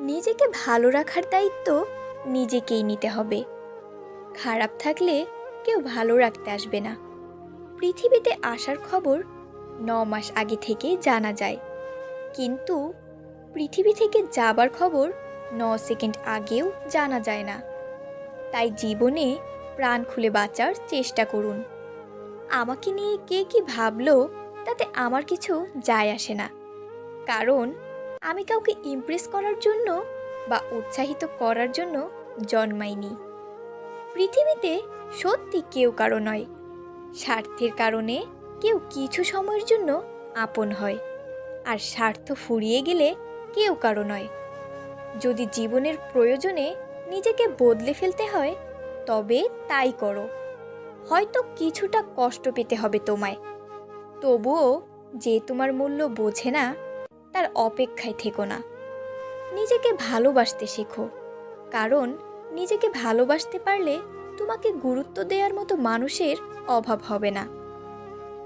নিজেকে ভালো রাখার দায়িত্ব নিজেকেই নিতে হবে। খারাপ থাকলে কেউ ভালো রাখতে আসবে না। পৃথিবীতে আসার খবর ন মাস আগে থেকে জানা যায়। কিন্তু পৃথিবী থেকে যাবার খবর ন সেকেন্ড আগেও জানা যায় না। তাই জীবনে প্রাণ খুলে বাঁচার চেষ্টা করুন। আমাকে নিয়ে কে কি ভাবলো তাতে আমার কিছু যায় আসে না। কারণ আমি কাউকে ইমপ্রেস করার জন্য বা উৎসাহিত করার জন্য জন্মাইনি। পৃথিবীতে সত্যি কেউ কারও নয়। স্বার্থের কারণে কেউ কিছু সময়ের জন্য আপন হয়। আর স্বার্থ ফুরিয়ে গেলে কেউ কারও নয়। যদি জীবনের প্রয়োজনে নিজেকে বদলে ফেলতে হয়, তবে তাই করো। হয়তো কিছুটা কষ্ট পেতে হবে তোমায়। তবুও যে তোমার মূল্য বোঝে না তার অপেক্ষায় থেকো না। নিজেকে ভালোবাসতে শেখো। কারণ, নিজেকে ভালোবাসতে পারলে তোমাকে গুরুত্ব দেওয়ার মতো মানুষের অভাব হবে না।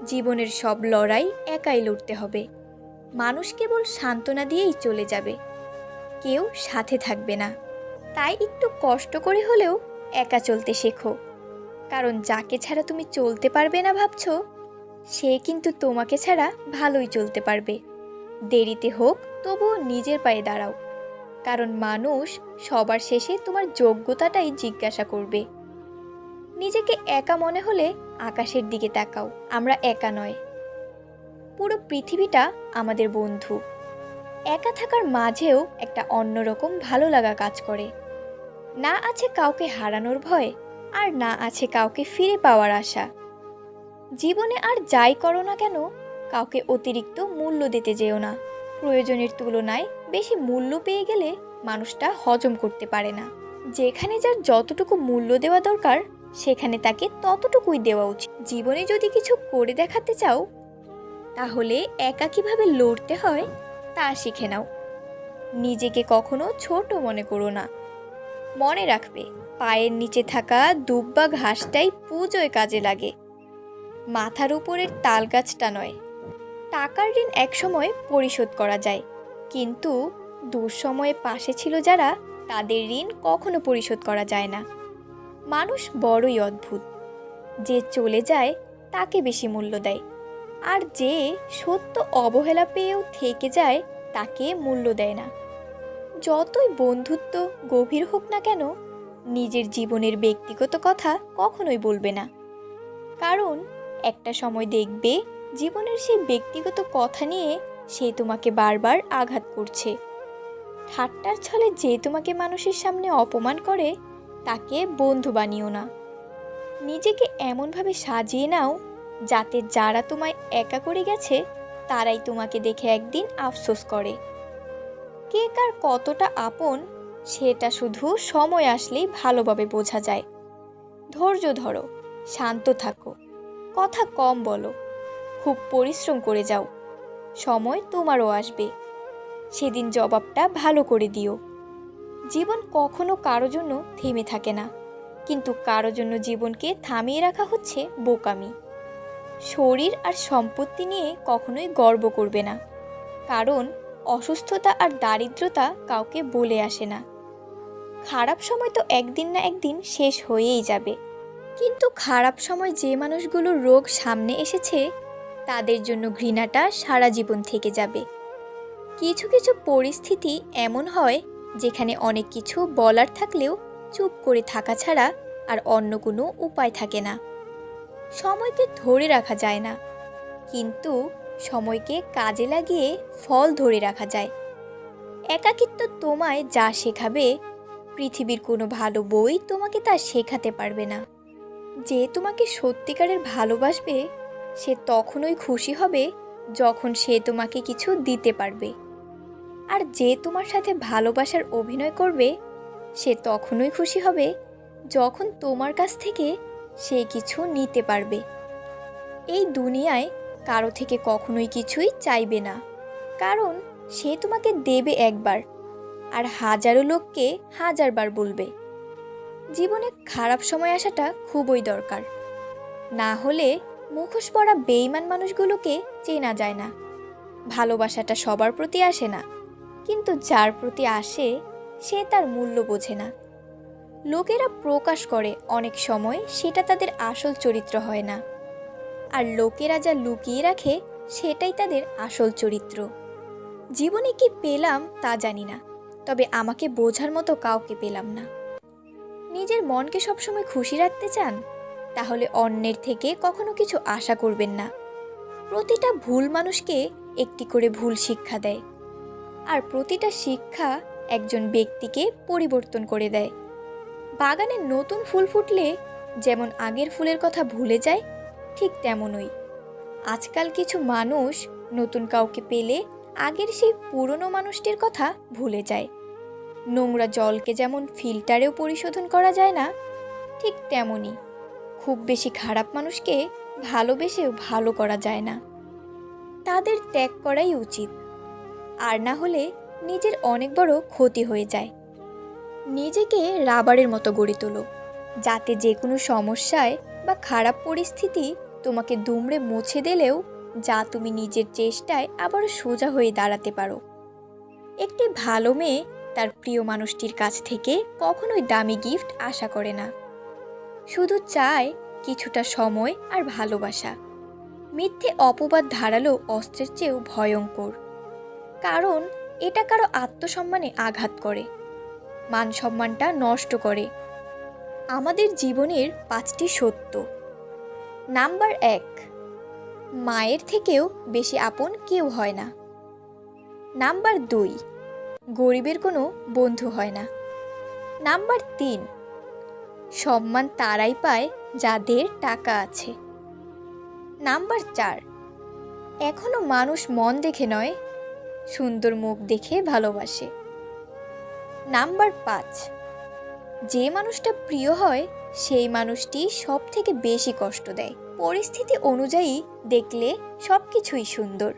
জীবনের সব লড়াই একাই লড়তে হবে। মানুষ কেবল সান্ত্বনা দিয়েই চলে যাবে। কেউ সাথে থাকবে না। তাই একটু কষ্ট করে হলেও একা চলতে শেখো। কারণ, যাকে ছাড়া তুমি চলতে পারবে না ভাবছ, সে কিন্তু তোমাকে ছাড়া ভালোই চলতে পারবে। দেরিতে হোক, তবুও নিজের পায়ে দাঁড়াও। কারণ মানুষ সবার শেষে তোমার যোগ্যতাটাই জিজ্ঞাসা করবে। নিজেকে একা মনে হলে আকাশের দিকে তাকাও, আমরা একা নয়। পুরো পৃথিবীটা আমাদের বন্ধু। একা থাকার মাঝেও একটা অন্যরকম ভালো লাগা কাজ করে। না আছে কাউকে হারানোর ভয়, আর না আছে কাউকে ফিরে পাওয়ার আশা। জীবনে আর যাই করো না কেন কাউকে অতিরিক্ত মূল্য দিতে যেও না। প্রয়োজনের তুলনায় বেশি মূল্য পেয়ে গেলে মানুষটা হজম করতে পারে না। যেখানে যার যতটুকু মূল্য দেওয়া দরকার, সেখানে তাকে ততটুকুই দেওয়া উচিত। জীবনে যদি কিছু করে দেখাতে চাও, তাহলে একা কীভাবে লড়তে হয়, তা শিখে নাও। নিজেকে কখনো ছোট মনে করো না। মনে রাখবে, পায়ের নিচে থাকা দুব বা ঘাসটাই পুজোয় কাজে লাগে। মাথার উপরের তাল গাছটা নয় টাকার ঋণ একসময় পরিশোধ করা যায়। কিন্তু দুঃসময়ে পাশে ছিল যারা, তাদের ঋণ কখনো পরিশোধ করা যায় না। মানুষ বড়ই অদ্ভুত। যে চলে যায়, তাকে বেশি মূল্য দেয়। আর যে সত্য অবহেলা পেয়েও থেকে যায়, তাকে মূল্য দেয় না। যতই বন্ধুত্ব গভীর হোক না কেন, নিজের জীবনের ব্যক্তিগত কথা কখনোই বলবে না। কারণ একটা সময় দেখবে জীবনের সেই ব্যক্তিগত কথা নিয়ে সে তোমাকে বারবার আঘাত করছে। ঠাট্টার ছলে যে তোমাকে মানুষের সামনে অপমান করে, তাকে বন্ধু বানিও না। নিজেকে এমনভাবে সাজিয়ে নাও যাতে যারা তোমায় একা করে গেছে, তারাই তোমাকে দেখে একদিন আফসোস করে। কে কার কতটা আপন, সেটা শুধু সময় আসলেই ভালোভাবে বোঝা যায়। ধৈর্য ধরো, শান্ত থাকো। কথা কম বলো। খুব পরিশ্রম করে যাও। সময় তোমারও আসবে। সেদিন জবাবটা ভালো করে দিও। জীবন কখনো কারও জন্য থেমে থাকে না, কিন্তু কারও জন্য জীবনকে থামিয়ে রাখা হচ্ছে বোকামি। শরীর আর সম্পত্তি নিয়ে কখনোই গর্ব করবে না, কারণ অসুস্থতা আর দারিদ্রতা কাউকে বলে আসে না। খারাপ সময় তো একদিন না একদিন শেষ হয়েই যাবে, কিন্তু খারাপ সময় যে মানুষগুলোর রোগ সামনে এসেছে তাদের জন্য ঘৃণাটা সারা জীবন থেকে যাবে। কিছু কিছু পরিস্থিতি এমন হয়, যেখানে অনেক কিছু বলার থাকলেও চুপ করে থাকা ছাড়া আর অন্য কোনো উপায় থাকে না। সময়কে ধরে রাখা যায় না, কিন্তু সময়কে কাজে লাগিয়ে ফল ধরে রাখা যায়। একাকিত্ব তোমায় যা শেখাবে, পৃথিবীর কোনো ভালো বই তোমাকে তা শেখাতে পারবে না। যে তোমাকে সত্যিকারের ভালোবাসবে সে তখনই খুশি হবে যখন সে তোমাকে কিছু দিতে পারবে। আর যে তোমার সাথে ভালোবাসার অভিনয় করবে, সে তখনই খুশি হবে যখন তোমার কাছ থেকে সে কিছু নিতে পারবে। এই দুনিয়ায় কারও থেকে কখনোই কিছুই চাইবে না, কারণ সে তোমাকে দেবে একবার আর হাজারো লোককে হাজারবার বলবে। জীবনে খারাপ সময় আসাটা খুবই দরকার। না হলে মুখোশ পড়া বেইমান মানুষগুলোকে চেনা যায় না। ভালোবাসাটা সবার প্রতি আসে না। কিন্তু যার প্রতি আসে, সে তার মূল্য বোঝে না। লোকেরা প্রকাশ করে অনেক সময় সেটা তাদের আসল চরিত্র হয় না। আর লোকেরা যা লুকিয়ে রাখে, সেটাই তাদের আসল চরিত্র। জীবনে কি পেলাম, তা জানি না। তবে আমাকে বোঝার মতো কাউকে পেলাম না। নিজের মনকে সবসময় খুশি রাখতে চান? তাহলে অন্যের থেকে কখনো কিছু আশা করবেন না। প্রতিটা ভুল মানুষকে একটি করে ভুল শিক্ষা দেয়। আর প্রতিটা শিক্ষা একজন ব্যক্তিকে পরিবর্তন করে দেয়। বাগানে নতুন ফুল ফুটলে যেমন আগের ফুলের কথা ভুলে যায়, ঠিক তেমনই। আজকাল কিছু মানুষ নতুন কাউকে পেলে আগের সেই পুরনো মানুষটির কথা ভুলে যায়। নোংরা জলকে যেমন ফিল্টারেও পরিশোধন করা যায় না, ঠিক তেমনই। খুব বেশি খারাপ মানুষকে ভালোবেসেও ভালো করা যায় না। তাদের ত্যাগ করাই উচিত। আর না হলে নিজের অনেক বড় ক্ষতি হয়ে যায়। নিজেকে রাবারের মতো গড়ে তোলো, যাতে যে কোনো সমস্যায় বা খারাপ পরিস্থিতি তোমাকে দুমড়ে মুছে দিলেও যা তুমি নিজের চেষ্টায় আবার সোজা হয়ে দাঁড়াতে পারো। একটি ভালো মেয়ে তার প্রিয় মানুষটির কাছ থেকে কখনোই দামি গিফট আশা করে না। শুধু চায় কিছুটা সময় আর ভালোবাসা। মিথ্যে অপবাদ ধারালো অস্ত্রের চেয়েও ভয়ঙ্কর। কারণ এটা কারও আত্মসম্মানে আঘাত করে। মান সম্মানটা নষ্ট করে। আমাদের জীবনের পাঁচটি সত্য। নাম্বার এক, মায়ের থেকেও বেশি আপন কেউ হয় না। নাম্বার দুই, গরিবের কোনো বন্ধু হয় না। নাম্বার তিন সম্মান তারাই পায় যাদের টাকা আছে। নাম্বার চার। এখনও মানুষ মন দেখে নয়, সুন্দর মুখ দেখে ভালোবাসে। নাম্বার পাঁচ। যে মানুষটা প্রিয় হয়, সেই মানুষটি সব থেকে বেশি কষ্ট দেয়। পরিস্থিতি অনুযায়ী দেখলে সব কিছুই সুন্দর।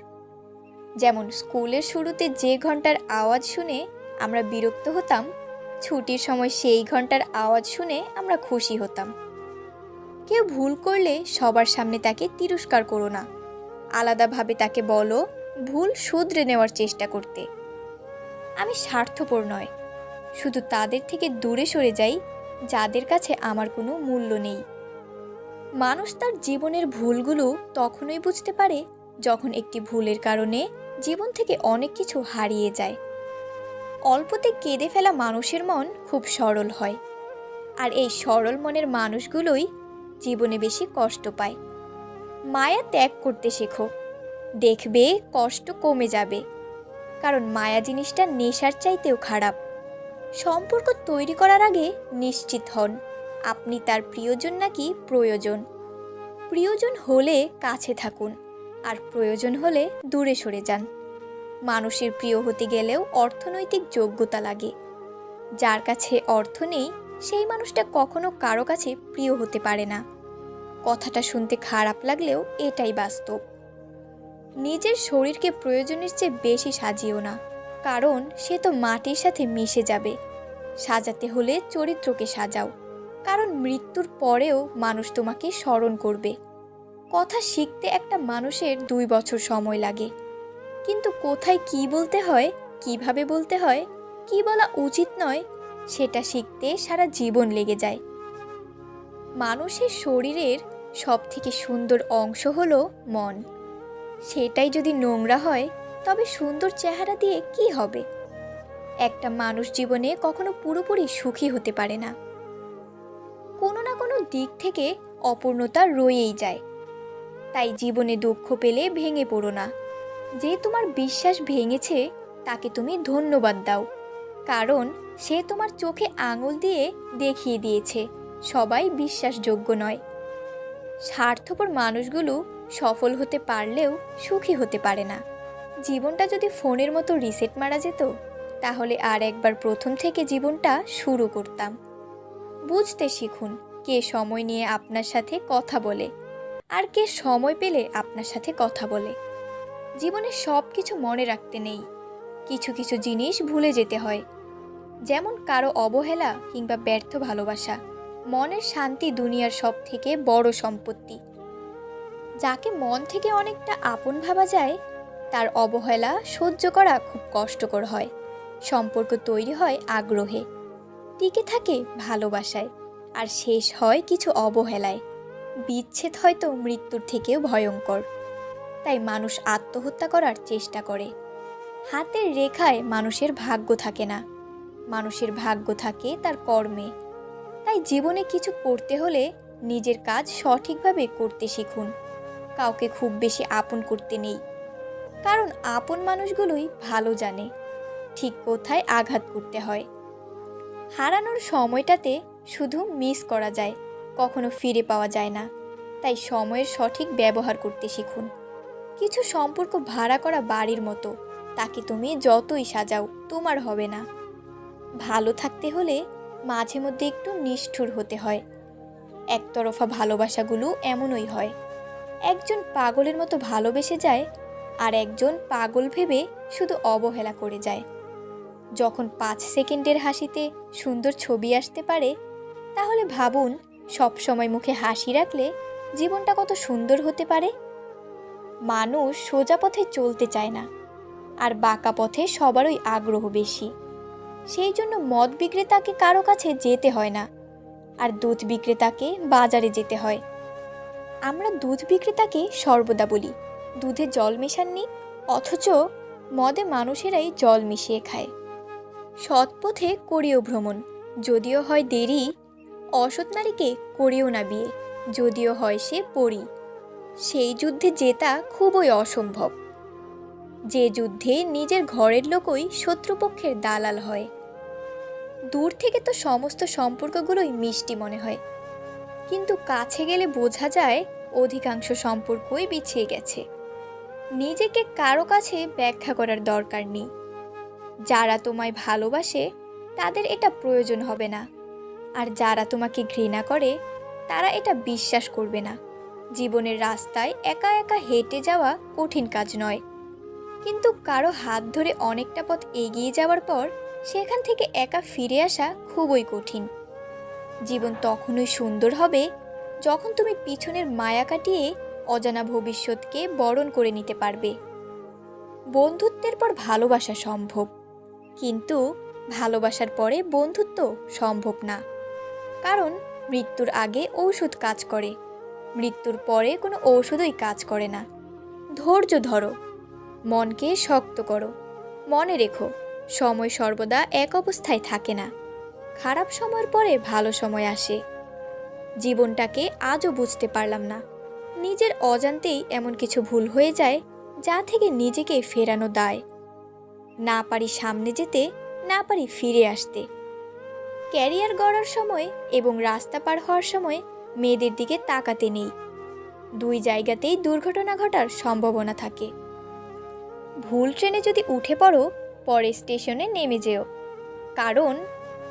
যেমন স্কুলের শুরুতে যে ঘণ্টার আওয়াজ শুনে আমরা বিরক্ত হতাম ছুটির সময় সেই ঘণ্টার আওয়াজ শুনে আমরা খুশি হতাম। কেউ ভুল করলে সবার সামনে তাকে তিরস্কার করো না। আলাদাভাবে তাকে বলো, ভুল শুধরে নেওয়ার চেষ্টা করতে। আমি স্বার্থপর নয়, শুধু তাদের থেকে দূরে সরে যাই, যাদের কাছে আমার কোনো মূল্য নেই। মানুষ তার জীবনের ভুলগুলো তখনই বুঝতে পারে, যখন একটি ভুলের কারণে জীবন থেকে অনেক কিছু হারিয়ে যায়। অল্পতে কেঁদে ফেলা মানুষের মন খুব সরল হয়। আর এই সরল মনের মানুষগুলোই জীবনে বেশি কষ্ট পায়। মায়া ত্যাগ করতে শেখো। দেখবে কষ্ট কমে যাবে। কারণ মায়া জিনিসটা নেশার চাইতেও খারাপ। সম্পর্ক তৈরি করার আগে নিশ্চিত হন, আপনি তার প্রিয়জন নাকি প্রয়োজন। প্রিয়জন হলে কাছে থাকুন, আর প্রয়োজন হলে দূরে সরে যান। মানুষের প্রিয় হতে গেলেও অর্থনৈতিক যোগ্যতা লাগে। যার কাছে অর্থ নেই, সেই মানুষটা কখনো কারও কাছে প্রিয় হতে পারে না। কথাটা শুনতে খারাপ লাগলেও এটাই বাস্তব। নিজের শরীরকে প্রয়োজনের চেয়ে বেশি সাজিও না, কারণ সে তো মাটির সাথে মিশে যাবে। সাজাতে হলে চরিত্রকে সাজাও, কারণ মৃত্যুর পরেও মানুষ তোমাকে স্মরণ করবে। কথা শিখতে একটা মানুষের দুই বছর সময় লাগে। কিন্তু কোথায় কি বলতে হয়, কীভাবে বলতে হয়, কি বলা উচিত নয়, সেটা শিখতে সারা জীবন লেগে যায়। মানুষের শরীরের সব থেকে সুন্দর অংশ হলো মন। সেটাই যদি নোংরা হয়, তবে সুন্দর চেহারা দিয়ে কি হবে? একটা মানুষ জীবনে কখনো পুরোপুরি সুখী হতে পারে না। কোনো না কোনো দিক থেকে অপূর্ণতা রয়েই যায়। তাই জীবনে দুঃখ পেলে ভেঙে পড়ো না। যে তোমার বিশ্বাস ভেঙেছে, তাকে তুমি ধন্যবাদ দাও। কারণ সে তোমার চোখে আঙুল দিয়ে দেখিয়ে দিয়েছে, সবাই বিশ্বাসযোগ্য নয়। স্বার্থপর মানুষগুলো সফল হতে পারলেও সুখী হতে পারে না। জীবনটা যদি ফোনের মতো রিসেট মারা যেত, তাহলে আর একবার প্রথম থেকে জীবনটা শুরু করতাম। বুঝতে শিখুন, কে সময় নিয়ে আপনার সাথে কথা বলে, আর কে সময় পেলে আপনার সাথে কথা বলে। জীবনে সব কিছু মনে রাখতে নেই। কিছু কিছু জিনিস ভুলে যেতে হয়। যেমন কারও অবহেলা কিংবা ব্যর্থ ভালোবাসা। মনের শান্তি দুনিয়ার সব থেকে বড় সম্পত্তি। যাকে মন থেকে অনেকটা আপন ভাবা যায়, তার অবহেলা সহ্য করা খুব কষ্টকর হয়। সম্পর্ক তৈরি হয় আগ্রহে। টিকে থাকে ভালোবাসায়, আর শেষ হয় কিছু অবহেলায়। বিচ্ছেদ হয়তো মৃত্যুর থেকেও ভয়ঙ্কর। তাই মানুষ আত্মহত্যা করার চেষ্টা করে। হাতের রেখায় মানুষের ভাগ্য থাকে না। মানুষের ভাগ্য থাকে তার কর্মে। তাই জীবনে কিছু করতে হলে নিজের কাজ সঠিকভাবে করতে শিখুন। কাউকে খুব বেশি আপন করতে নেই। কারণ আপন মানুষগুলোই ভালো জানে, ঠিক কোথায় আঘাত করতে হয়। হারানোর সময়টাতে শুধু মিস করা যায়, কখনো ফিরে পাওয়া যায় না। তাই সময়ের সঠিক ব্যবহার করতে শিখুন। কিছু সম্পর্ক ভাড়া করা বাড়ির মতো। তাকে তুমি যতই সাজাও, তোমার হবে না। ভালো থাকতে হলে মাঝে মধ্যে একটু নিষ্ঠুর হতে হয়। একতরফা ভালোবাসাগুলো এমনই হয়। একজন পাগলের মতো ভালোবেসে যায় আর একজন পাগল ভেবে শুধু অবহেলা করে যায়। যখন পাঁচ সেকেন্ডের হাসিতে সুন্দর ছবি আসতে পারে, তাহলে ভাবুন সব সময় মুখে হাসি রাখলে জীবনটা কত সুন্দর হতে পারে। মানুষ সোজা পথে চলতে চায় না, আর বাঁকা পথে সবারই আগ্রহ বেশি। সেই জন্য মদ বিক্রেতাকে কারও কাছে যেতে হয় না, আর দুধ বিক্রেতাকে বাজারে যেতে হয়। আমরা দুধ বিক্রেতাকে সর্বদা বলি, দুধে জল মেশাননি, অথচ মদে মানুষেরাই জল মিশিয়ে খায়। সৎ পথে করিও ভ্রমণ, যদিও হয় দেরি, অসৎ নারীকে করিও না বিয়ে, যদিও হয় সে পড়ি সেই যুদ্ধে জেতা খুবই অসম্ভব। যে যুদ্ধে নিজের ঘরের লোকই শত্রুপক্ষের দালাল হয়। দূর থেকে তো সমস্ত সম্পর্কগুলোই মিষ্টি মনে হয়। কিন্তু কাছে গেলে বোঝা যায় অধিকাংশ সম্পর্কই বিছিয়ে গেছে। নিজেকে কারও কাছে ব্যাখ্যা করার দরকার নেই। যারা তোমায় ভালোবাসে, তাদের এটা প্রয়োজন হবে না। আর যারা তোমাকে ঘৃণা করে, তারা এটা বিশ্বাস করবে না। জীবনের রাস্তায় একা একা হেঁটে যাওয়া কঠিন কাজ নয়। কিন্তু কারও হাত ধরে অনেকটা পথ এগিয়ে যাওয়ার পর সেখান থেকে একা ফিরে আসা খুবই কঠিন। জীবন তখনই সুন্দর হবে যখন তুমি পিছনের মায়া কাটিয়ে অজানা ভবিষ্যৎকে বরণ করে নিতে পারবে। বন্ধুত্বের পর ভালোবাসা সম্ভব, কিন্তু ভালোবাসার পরে বন্ধুত্ব সম্ভব না। কারণ মৃত্যুর আগে ঔষধ কাজ করে। মৃত্যুর পরে কোনো ঔষধই কাজ করে না। ধৈর্য ধরো। মনকে শক্ত করো। মনে রেখো, সময় সর্বদা এক অবস্থায় থাকে না। খারাপ সময়ের পরে ভালো সময় আসে। জীবনটাকে আজও বুঝতে পারলাম না। নিজের অজান্তেই এমন কিছু ভুল হয়ে যায় যা থেকে নিজেকে ফেরানো দায়। না পারি সামনে যেতে, না পারি ফিরে আসতে। ক্যারিয়ার গড়ার সময় এবং রাস্তা পার হওয়ার সময় মেয়েদের দিকে তাকাতে নেই। দুই জায়গাতেই দুর্ঘটনা ঘটার সম্ভাবনা থাকে। ভুল ট্রেনে যদি উঠে পড়ো, পরে স্টেশনে নেমে যেও। কারণ,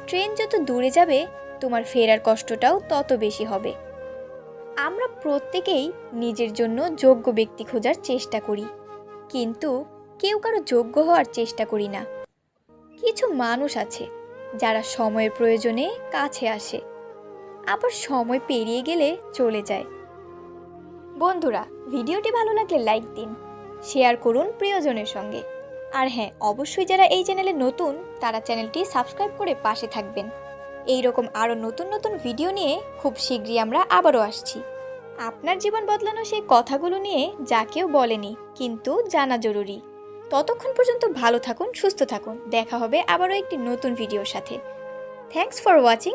ট্রেন যত দূরে যাবে, তোমার ফেরার কষ্টটাও তত বেশি হবে। আমরা প্রত্যেকেই নিজের জন্য যোগ্য ব্যক্তি খোঁজার চেষ্টা করি। কিন্তু কেউ কারও যোগ্য হওয়ার চেষ্টা করি না। কিছু মানুষ আছে, যারা সময়ের প্রয়োজনে কাছে আসে। আবার সময় পেরিয়ে গেলে চলে যায়। বন্ধুরা, ভিডিওটি ভালো লাগলে লাইক দিন, শেয়ার করুন প্রিয়জনের সঙ্গে। আর হ্যাঁ অবশ্যই যারা এই চ্যানেলে নতুন, তারা চ্যানেলটি সাবস্ক্রাইব করে পাশে থাকবেন। এই রকম আরও নতুন নতুন ভিডিও নিয়ে খুব শীঘ্রই আমরা আবারও আসছি। আপনার জীবন বদলানো সেই কথাগুলো নিয়ে যা কেউ বলেনি, কিন্তু জানা জরুরি। ততক্ষণ পর্যন্ত ভালো থাকুন, সুস্থ থাকুন। দেখা হবে আবারও একটি নতুন ভিডিওর সাথে। Thanks for watching